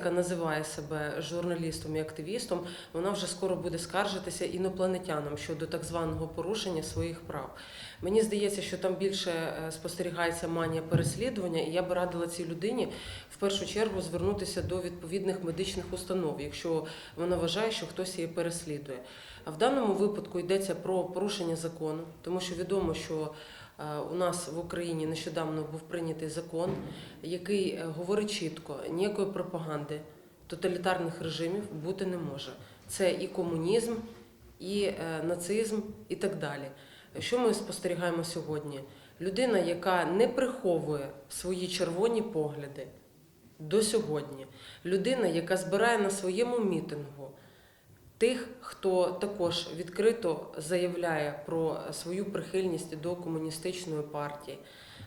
яка називає себе журналістом і активістом, вона вже скоро буде скаржитися інопланетянам щодо так званого порушення своїх прав. Мені здається, що там більше е, спостерігається манія переслідування, і я би радила цій людині в першу чергу звернутися до відповідних медичних установ, якщо вона вважає, що хтось її переслідує. А в даному випадку йдеться про порушення закону, тому що відомо, що у нас в Україні нещодавно був прийнятий закон, який е, говорить чітко, ніякої пропаганди тоталітарних режимів бути не може. Це і комунізм, і е, нацизм, і так далі. Що ми спостерігаємо сьогодні? Людина, яка не приховує свої червоні погляди до сьогодні, людина, яка збирає на своєму мітингу тих, хто також відкрито заявляє про свою прихильність до комуністичної партії,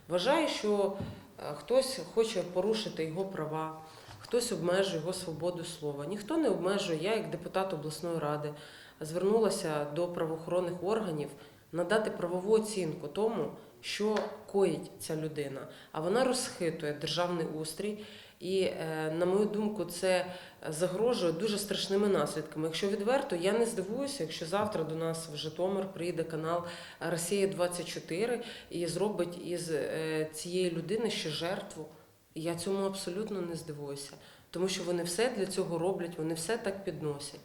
вважає, що е, хтось хоче порушити його права, хтось обмежує його свободу слова. Ніхто не обмежує. Я, як депутат обласної ради, звернулася до правоохоронних органів надати правову оцінку тому, що коїть ця людина. А вона розхитує державний устрій. І, е, на мою думку, це загрожує дуже страшними наслідками. Якщо відверто, я не здивуюся, якщо завтра до нас в Житомир приїде канал Росія 24 і зробить із е, цієї людини ще жертву. Я цьому абсолютно не здивуюся, тому що вони все для цього роблять, вони все так підносять.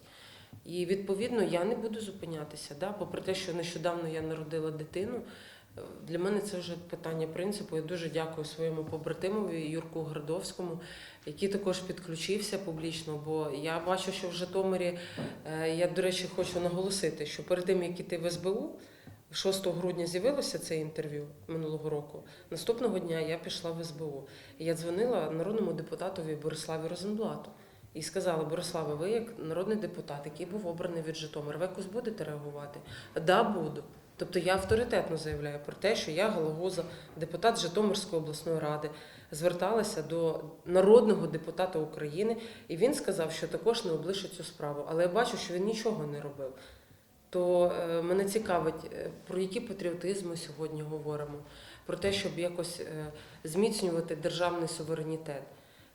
І відповідно я не буду зупинятися. Да? Попри те, що нещодавно я народила дитину, для мене це вже питання принципу. Я дуже дякую своєму побратимові Юрку Градовському, який також підключився публічно. Бо я бачу, що в Житомирі е, я, до речі, хочу наголосити, що перед тим як іти в СБУ. 6 грудня з'явилося це інтерв'ю минулого року. Наступного дня я пішла в СБУ. І я дзвонила народному депутатові Бориславі Розенблату і сказала: Бориславе, ви як народний депутат, який був обраний від Житомира, ви якось будете реагувати? Да, буду. Тобто я авторитетно заявляю про те, що я Галагуза, депутат Житомирської обласної ради, зверталася до народного депутата України, і він сказав, що також не облишить цю справу. Але я бачу, що він нічого не робив. То е, мене цікавить, е, про які патріотизми сьогодні говоримо, про те, щоб якось е, зміцнювати державний суверенітет.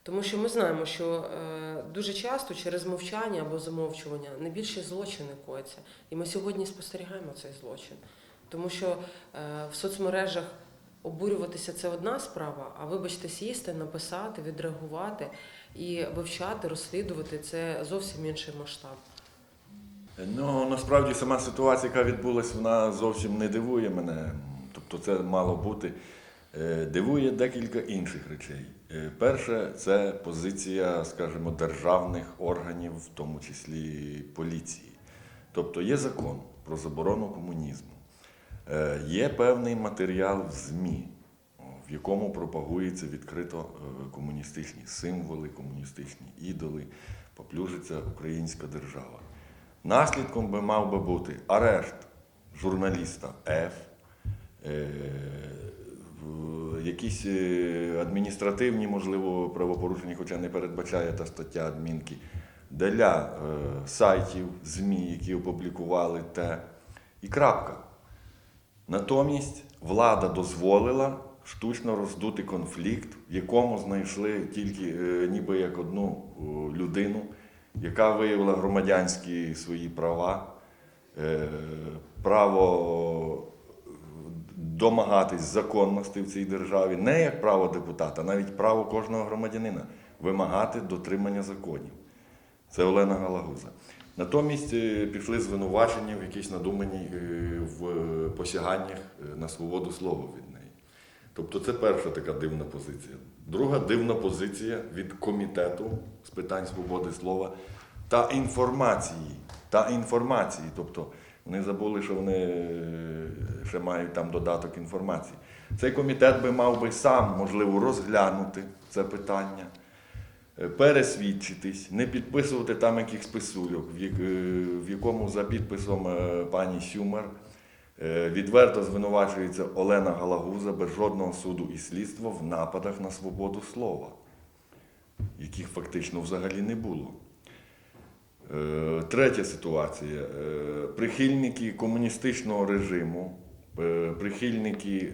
Тому що ми знаємо, що е, дуже часто через мовчання або замовчування найбільші злочини кояться. І ми сьогодні спостерігаємо цей злочин. Тому що е, в соцмережах обурюватися це одна справа, а вибачте, сісти, написати, відреагувати і вивчати, розслідувати це зовсім інший масштаб. Ну, насправді сама ситуація, яка відбулася, вона зовсім не дивує мене. Тобто це мало бути. Е, Дивує декілька інших речей. Е, Перше, це позиція, скажімо, державних органів, в тому числі поліції. Тобто є закон про заборону комунізму, Е, є певний матеріал в ЗМІ, в якому пропагуються відкрито комуністичні символи, комуністичні ідоли, поплюжиться українська держава. Наслідком би мав би бути арешт журналіста Ф, якісь е, адміністративні, можливо, правопорушення, хоча не передбачає та стаття адмінки, для е, сайтів, ЗМІ, які опублікували те, і крапка. Натомість влада дозволила штучно роздути конфлікт, в якому знайшли тільки е, ніби як одну людину, яка виявила громадянські свої права, е, право домагатись законності в цій державі, не як право депутата, а навіть право кожного громадянина вимагати дотримання законів. Це Олена Галагуза. Натомість е, пішли звинувачення в якісь надумані е, в посяганнях е, на свободу слова від неї. Тобто це перша така дивна позиція. Друга дивна позиція від комітету з питань свободи слова та інформації. Та інформації. Тобто вони забули, що вони е, ще мають там додаток інформації. Цей комітет би мав би сам, можливо, розглянути це питання е, пересвідчитись, не підписувати там якихось писульок, в е, якому за підписом пані Сюмер відверто звинувачується Олена Галагуза без жодного суду і слідства в нападах на свободу слова, яких фактично взагалі не було. Е, Третя ситуація. Е, Прихильники комуністичного режиму, е, прихильники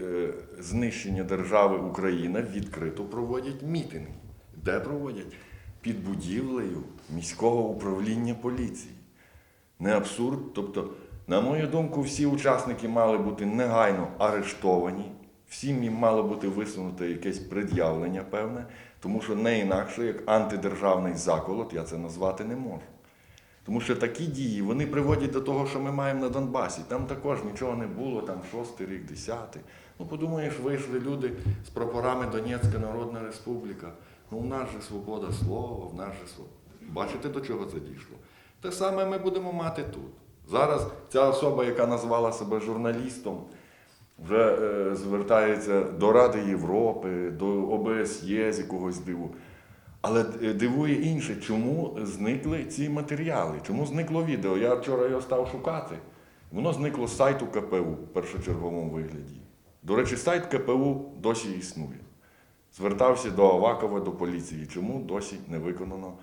знищення держави Україна відкрито проводять мітинги. Де проводять? під будівлею міського управління поліції. Не абсурд. Тобто, на мою думку, всі учасники мали бути негайно арештовані, всім їм мало бути висунуто якесь пред'явлення певне, тому що не інакше, як антидержавний заколот, я це назвати не можу. Тому що такі дії вони приводять до того, що ми маємо на Донбасі. Там також нічого не було, там шостий рік, десятий. Ну, подумаєш, вийшли люди з прапорами Донецька Народна Республіка. Ну, в нас же свобода слова, в нас же свобода. Бачите, до чого це дійшло? Те саме ми будемо мати тут. Зараз ця особа, яка назвала себе журналістом, вже е, звертається до Ради Європи, до ОБСЄ з якогось диву. Але е, дивує інше, чому зникли ці матеріали, чому зникло відео. Я вчора його став шукати. Воно зникло з сайту КПУ в першочерговому вигляді. До речі, сайт КПУ досі існує. Звертався до Авакова, до поліції. Чому досі не виконано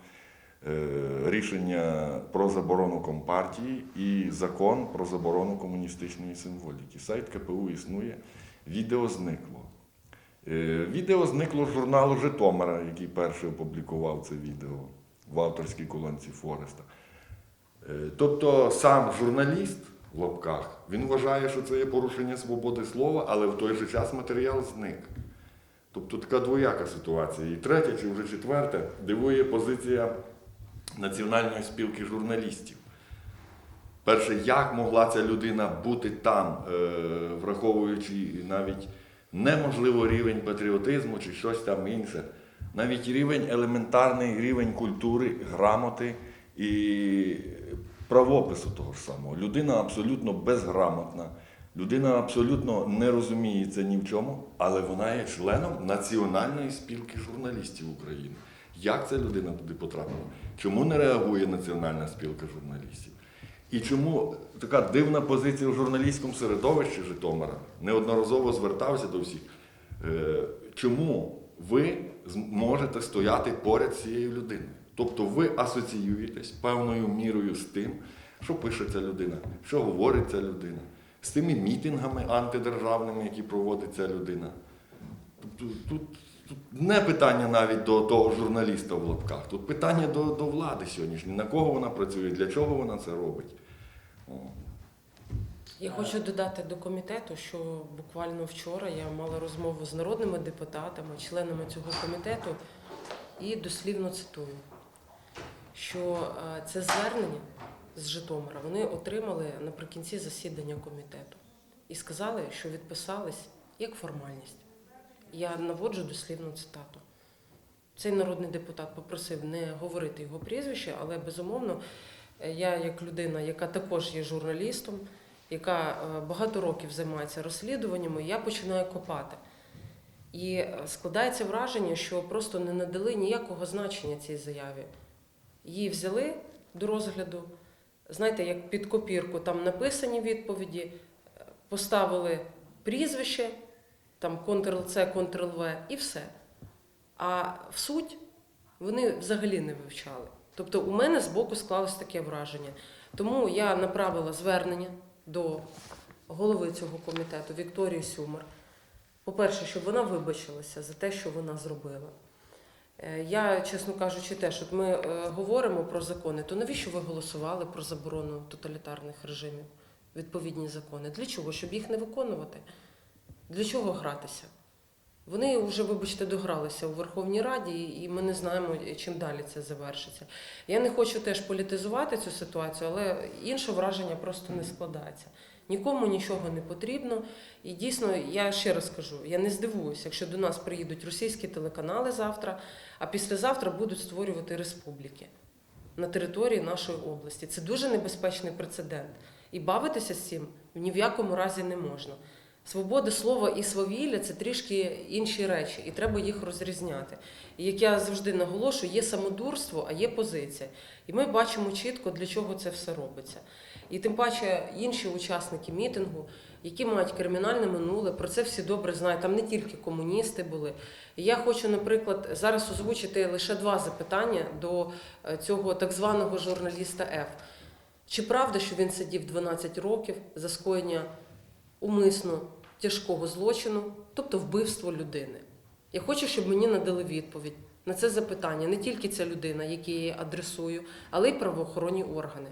е, рішення про заборону компартії і закон про заборону комуністичної символіки? Сайт КПУ існує, відео зникло. Е, Відео зникло з журналу Житомира, який перший опублікував це відео в авторській колонці Фореста. Е, Тобто сам журналіст в лапках, він вважає, що це є порушення свободи слова, але в той же час матеріал зник. Тобто така двояка ситуація. І третя, чи вже четверта, дивує позиція Національної спілки журналістів. Перше, як могла ця людина бути там, е, враховуючи навіть неможливо рівень патріотизму чи щось там інше, навіть рівень елементарний рівень культури, грамоти і правопису того ж самого. Людина абсолютно безграмотна, людина абсолютно не розуміється ні в чому, але вона є членом Національної спілки журналістів України. Як ця людина туди потрапила? Чому не реагує Національна спілка журналістів? І чому така дивна позиція в журналістському середовищі Житомира неодноразово звертався до всіх. Е, Чому ви можете стояти поряд з цією людиною? Тобто ви асоціюєтесь певною мірою з тим, що пише ця людина, що говорить ця людина, з тими мітингами антидержавними, які проводить ця людина. Тобто тут, тут не питання навіть до того журналіста в лапках, тут питання до, до влади сьогоднішньої, на кого вона працює, для чого вона це робить. Я хочу додати до комітету, що буквально вчора я мала розмову з народними депутатами, членами цього комітету, і дослівно цитую, що е, це звернення з Житомира вони отримали наприкінці засідання комітету і сказали, що відписались як формальність. Я наводжу дослівну цитату. Цей народний депутат попросив не говорити його прізвище, але безумовно я, як людина, яка також є журналістом, яка е, багато років займається розслідуваннями, я починаю копати. І е, складається враження, що просто не надали ніякого значення цій заяві. Її взяли до розгляду, знаєте, як під копірку там написані відповіді, е, поставили прізвище, там Ctrl-C, Ctrl-V і все. А в суть вони взагалі не вивчали. Тобто у мене з боку склалось таке враження. Тому я направила звернення до голови цього комітету Вікторії Сюмер. По-перше, щоб вона вибачилася за те, що вона зробила. Е, Я, чесно кажучи, теж, от ми е, говоримо про закони, то навіщо ви голосували про заборону тоталітарних режимів, відповідні закони? Для чого? Щоб їх не виконувати? Для чого гратися? Вони вже, вибачте, догралися у Верховній Раді, і ми не знаємо, чим далі це завершиться. Я не хочу теж політизувати цю ситуацію, але інше враження просто не складається. Нікому нічого не потрібно. І дійсно, я ще раз кажу, я не здивуюся, якщо до нас приїдуть російські телеканали завтра, а післязавтра будуть створювати республіки на території нашої області. Це дуже небезпечний прецедент. І бавитися з цим ні в якому разі не можна. Свобода слова і свавілля це трішки інші речі, і треба їх розрізняти. І як я завжди наголошую, є самодурство, а є позиція. І ми бачимо чітко, для чого це все робиться. І тим паче інші учасники мітингу, які мають кримінальне минуле, про це всі добре знають. Там не тільки комуністи були. І я хочу, наприклад, зараз озвучити лише два запитання до е, цього так званого журналіста Ф. Чи правда, що він сидів 12 років за скоєння умисно тяжкого злочину, тобто вбивство людини? Я хочу, щоб мені надали відповідь. на це запитання не тільки ця людина, якій я адресую, але й правоохоронні органи.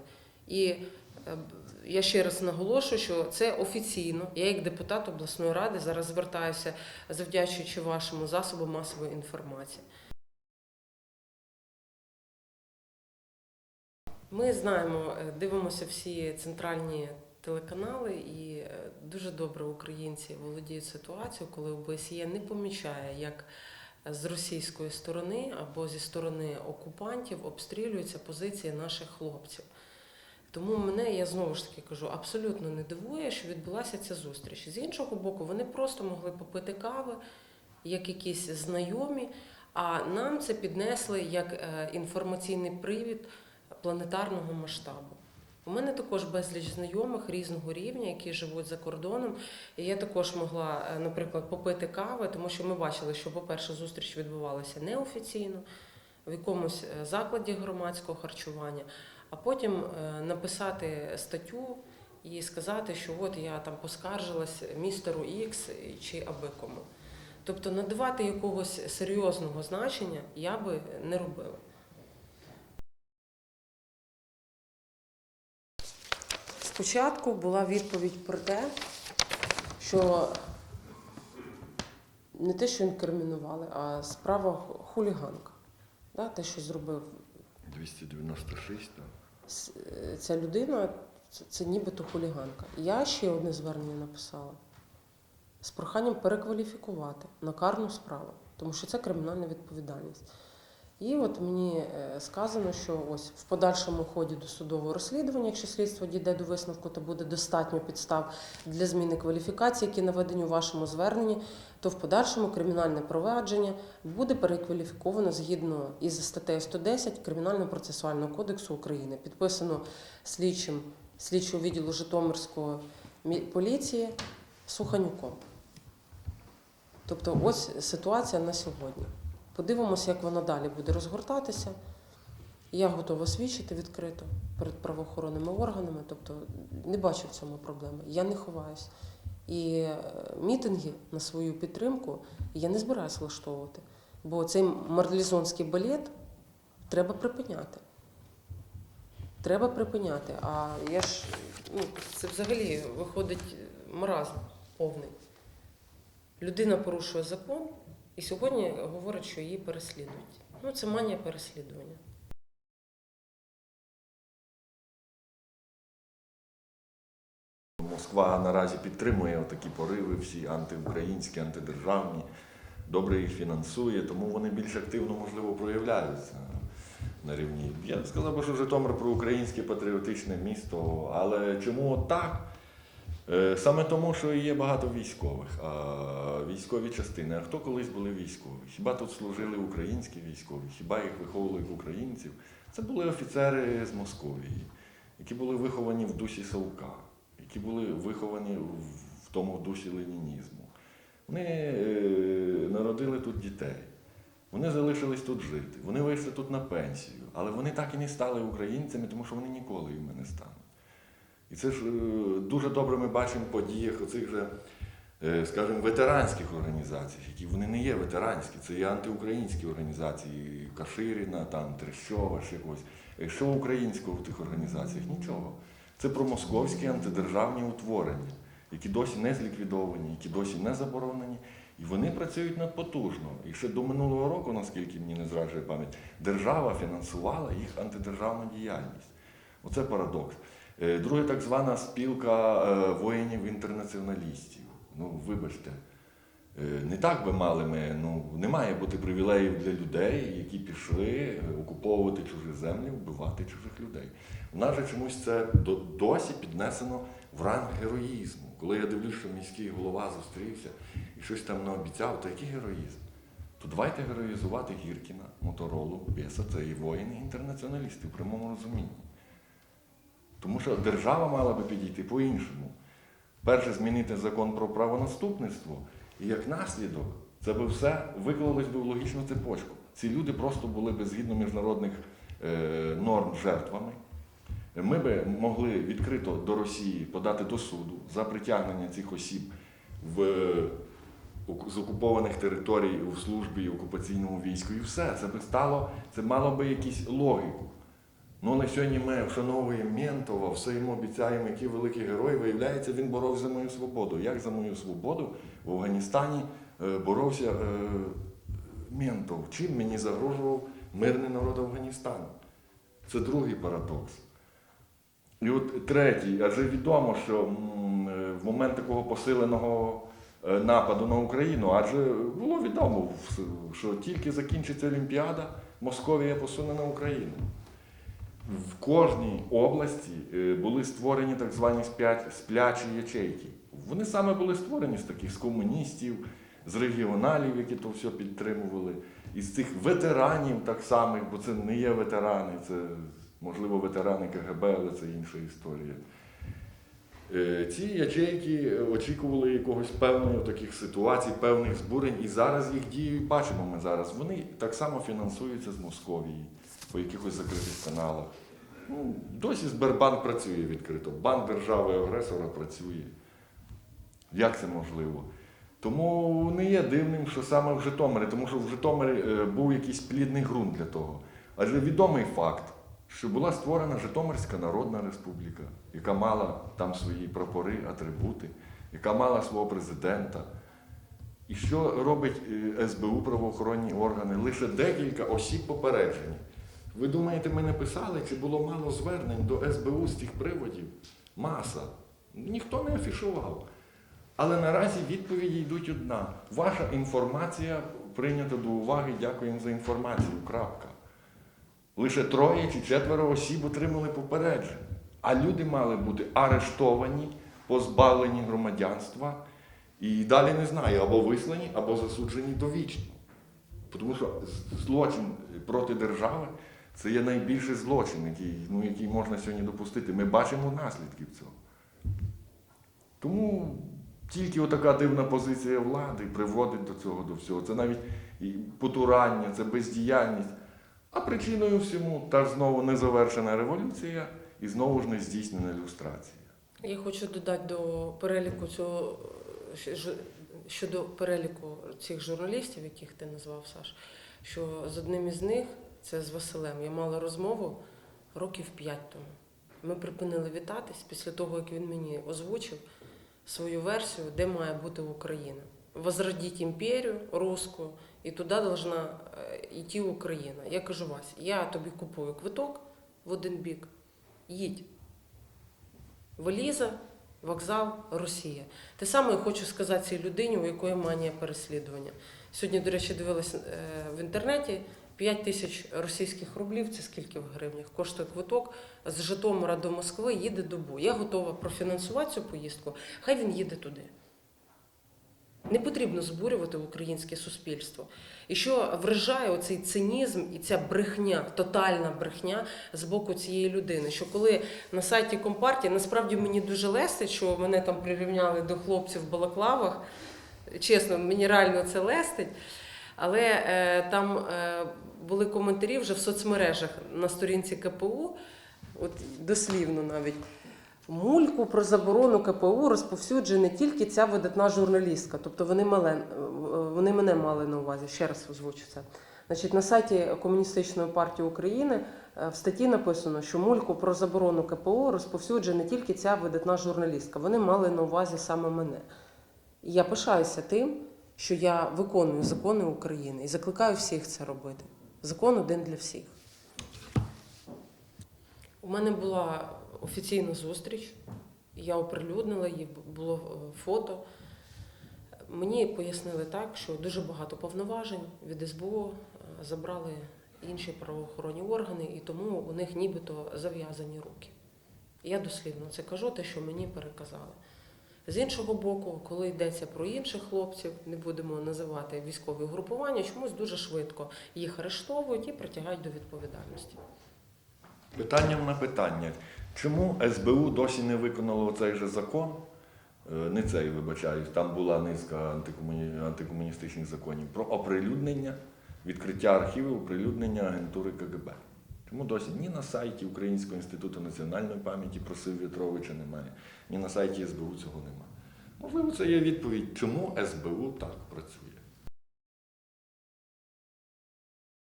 І е, я ще раз наголошую, що це офіційно. Я, як депутат обласної ради, зараз звертаюся, завдячуючи вашому засобу масової інформації. Ми знаємо, е, дивимося всі центральні телеканали, і е, дуже добре українці володіють ситуацією, коли ОБСЄ не помічає, як з російської сторони або зі сторони окупантів обстрілюються позиції наших хлопців. Тому мене, я знову ж таки кажу, абсолютно не дивує, що відбулася ця зустріч. З іншого боку, вони просто могли попити кави, як якісь знайомі, а нам це піднесли як е, інформаційний привід планетарного масштабу. У мене також безліч знайомих різного рівня, які живуть за кордоном. І я також могла, е, наприклад, попити кави, тому що ми бачили, що, по-перше, зустріч відбувалася неофіційно, в якомусь е, закладі громадського харчування, а потім е, написати статтю і сказати, що от я там поскаржилась містеру Ікс чи аби кому. Тобто надавати якогось серйозного значення я би не робила. Спочатку була відповідь про те, що не те, що інкримінували, а справа хуліганка. Да, те, що зробив 296, так. е, ця людина, це, це нібито хуліганка. Я ще одне звернення написала з проханням перекваліфікувати на карну справу, тому що це кримінальна відповідальність. І от мені е, сказано, що ось в подальшому ході досудового розслідування, якщо слідство дійде до висновку, то буде достатньо підстав для зміни кваліфікації, які наведені у вашому зверненні, то в подальшому кримінальне провадження буде перекваліфіковано згідно із статтею 110 Кримінального процесуального кодексу України, підписано слідчим слідчого відділу Житомирської поліції Суханюком. Тобто, ось ситуація на сьогодні. Подивимося, як вона далі буде розгортатися. Я готова свідчити відкрито перед правоохоронними органами, тобто не бачу в цьому проблеми. Я не ховаюсь. І е, мітинги на свою підтримку я не збираюся влаштовувати, бо цей марлізонський балет треба припиняти. Треба припиняти. А я ж ну, це взагалі виходить маразм повний. Людина порушує закон і сьогодні говорить, що її переслідують. Ну, це манія переслідування. Москва наразі підтримує такі пориви, всі антиукраїнські, антидержавні, добре їх фінансує, тому вони більш активно, можливо, проявляються на рівні. Я б сказав, що Житомир проукраїнське патріотичне місто, але чому так? Е, Саме тому, що є багато військових, а військові частини. А хто колись були військові? Хіба тут служили українські військові? Хіба їх виховували українців? Це були офіцери з Московії, які були виховані в дусі Савка, які були виховані в- тому дусі ленінізму. Вони е, народили тут дітей. Вони залишились тут жити, вони вийшли тут на пенсію, але вони так і не стали українцями, тому що вони ніколи іми не стануть. І це ж е, дуже добре ми бачимо в подіях оцих же, е, скажімо, ветеранських організацій, які вони не є ветеранські, це є антиукраїнські організації, Каширіна, там, Трещова, ще когось. Е, Що українського в тих організаціях? Нічого. Це промосковські антидержавні утворення, які досі не зліквідовані, які досі не заборонені. І вони працюють надпотужно. І ще до минулого року, наскільки мені не зраджує пам'ять, держава фінансувала їх антидержавну діяльність. Оце парадокс. Е, Друге, так звана спілка е, воїнів-інтернаціоналістів. Ну, вибачте, е, не так би мали ми. Ну, не має бути привілеїв для людей, які пішли окуповувати чужі землі, вбивати чужих людей. У нас же чомусь це досі піднесено в ранг героїзму. Коли я дивлюсь, що міський голова зустрівся і щось там наобіцяв, то який героїзм? То давайте героїзувати Гіркіна, Моторолу, Беса, це і воїни-інтернаціоналісти в прямому розумінні. Тому що держава мала би підійти по-іншому. Перше, змінити закон про правонаступництво, і як наслідок, це би все виклалось би в логічну цепочку. Ці люди просто були би згідно міжнародних е, норм жертвами. Ми би могли відкрито до Росії подати до суду за притягнення цих осіб в з окупованих територій у службі і окупаційному війську, і все. Це би стало, це мало би якусь логіку. Ну, але сьогодні ми вшановуємо Мєнтова, все йому обіцяємо, який великий герой. Виявляється, він боровся за мою свободу. Як за мою свободу в Афганістані е, боровся е, Мєнтов? Чим мені загрожував мирний народ Афганістану? Це другий парадокс. І от третій, адже відомо, що е, в момент такого посиленого нападу на Україну, адже було відомо, що тільки закінчиться Олімпіада, Московія посуне на Україну. В кожній області е, були створені так звані сплячі ячейки. Вони саме були створені з таких з комуністів, з регіоналів, які то все підтримували, і з цих ветеранів так само, бо це не є ветерани, це можливо ветерани КГБ, але це інша історія. Е, Ці ячейки очікували якогось певної таких ситуацій, певних збурень, і зараз їх дію бачимо ми зараз. Вони так само фінансуються з Московії по якихось закритих каналах. Ну, досі Сбербанк працює відкрито, банк держави-агресора працює. Як це можливо? Тому не є дивним, що саме в Житомирі, тому що в Житомирі е, був якийсь плідний ґрунт для того. Адже відомий факт, що була створена Житомирська Народна Республіка, яка мала там свої прапори, атрибути, яка мала свого президента. І що робить е, СБУ правоохоронні органи? Лише декілька осіб попереджені. Ви думаєте, ми не писали, чи було мало звернень до СБУ з цих приводів? Маса. Ніхто не афішував. Але наразі відповіді йдуть одна. Ваша інформація прийнята до уваги, дякуємо за інформацію. Крапка. Лише троє чи четверо осіб отримали попередження. А люди мали бути арештовані, позбавлені громадянства і далі не знаю, або вислані, або засуджені довічно. Тому що злочин проти держави це є найбільший злочин, який, ну, який можна сьогодні допустити. Ми бачимо наслідків цього. Тому тільки отака дивна позиція влади приводить до цього до всього. Це навіть і потурання, це бездіяльність. А причиною всьому та ж знову незавершена революція і знову ж не здійснена люстрація. Я хочу додати до переліку цього щодо переліку цих журналістів, яких ти назвав Саш, що з одним із них, це з Василем, я мала розмову років п'ять тому. Ми припинили вітатись після того, як він мені озвучив свою версію, де має бути Україна. Возродіть імперію русську, і туди должна е, йти Україна. Я кажу Вась, я тобі купую квиток в один бік, їдь. Валіза, вокзал, Росія. Те саме я хочу сказати цій людині, у якої манія переслідування. Сьогодні, до речі, дивилась е, в інтернеті 5 тисяч російських рублів, це скільки в гривнях, коштує квиток з Житомира до Москви, їде добу. Я готова профінансувати цю поїздку, хай він їде туди. Не потрібно збурювати українське суспільство. І що вражає оцей цинізм і ця брехня, тотальна брехня з боку цієї людини. Що коли на сайті Компартії, насправді мені дуже лестить, що мене там прирівняли до хлопців в балаклавах. Чесно, мені реально це лестить. Але е, там е, були коментарі вже в соцмережах на сторінці КПУ, от дослівно навіть. Мульку про заборону КПУ розповсюджує не тільки ця видатна журналістка, тобто вони, мале, вони мене мали на увазі, ще раз озвучу це. Значить, на сайті Комуністичної партії України е, в статті написано, що мульку про заборону КПУ розповсюджує не тільки ця видатна журналістка, вони мали на увазі саме мене. І я пишаюся тим, що я виконую закони України і закликаю всіх це робити. Закон один для всіх. У мене була офіційна зустріч, я оприлюднила її, було е, фото. Мені пояснили так, що дуже багато повноважень від СБУ е, забрали інші правоохоронні органи, і тому у них нібито зав'язані руки. Я дослівно це кажу, те, що мені переказали. З іншого боку, коли йдеться про інших хлопців, не будемо називати військові угрупування, чомусь дуже швидко їх арештовують і притягають до відповідальності. Питанням на питання. Чому СБУ досі не виконало цей же закон? Е, Не цей, вибачаюсь, там була низка антикомуні... антикомуністичних законів про оприлюднення, відкриття архівів, оприлюднення агентури КГБ. Чому досі ні на сайті Українського інституту національної пам'яті про Сив В'ятровича немає, ні на сайті СБУ цього немає. Можливо, це є відповідь, чому СБУ так працює.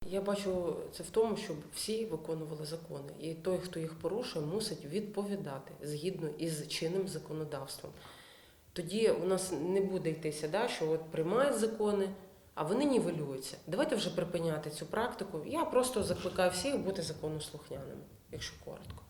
Я бачу це в тому, щоб всі виконували закони, і той, хто їх порушує, мусить відповідати згідно із чинним законодавством. Тоді у нас не буде йтися, да, що от приймають закони, а вони нівелюються. Давайте вже припиняти цю практику. Я просто закликаю всіх бути законослухняними, якщо коротко.